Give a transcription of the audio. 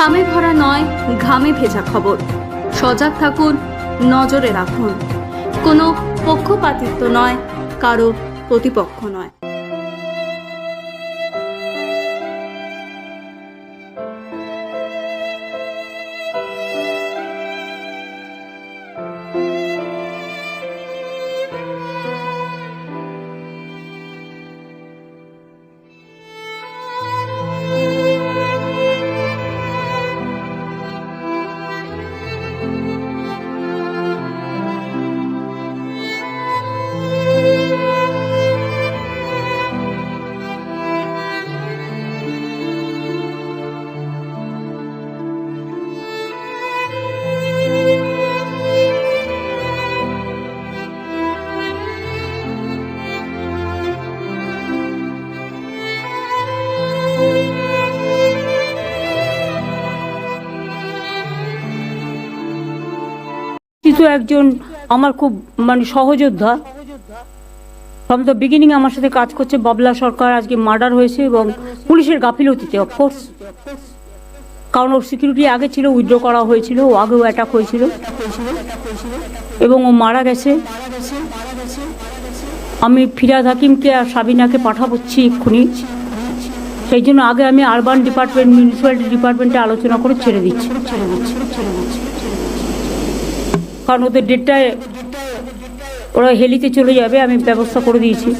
খামে ভরা নয়, ঘামে ভেজা খবর। সজাগ থাকুন, নজরে রাখুন। কোনো পক্ষপাতিত্ব নয়, কারও প্রতিপক্ষ নয়। কিন্তু একজন আমার খুব মানে সহযোদ্ধা ফ্রম দ্য বিগিনিং আমার সাথে কাজ করছে বাবলা সরকার, আজকে মার্ডার হয়েছে এবং পুলিশের গাফিলতিতে অফকোর্স কারণ ওর সিকিউরিটি আগে ছিল উইথড্র করা হয়েছিল, ও আগেও অ্যাটাক হয়েছিল, এবং ও মারা গেছে। আমি ফিরাদ হাকিমকে আর সাবিনাকে পাঠাবচ্ছি এক্ষুনি। সেই জন্য আগে আমি আরবান ডিপার্টমেন্ট মিউনিসিপ্যালিটি ডিপার্টমেন্টে আলোচনা করে ছেড়ে দিচ্ছি ছেড়ে দিচ্ছি ছেড়ে দিচ্ছি। কারণ ওদের ডেটটায় ওরা হেলিতে চলে যাবে আমি ব্যবস্থা করে দিয়েছি।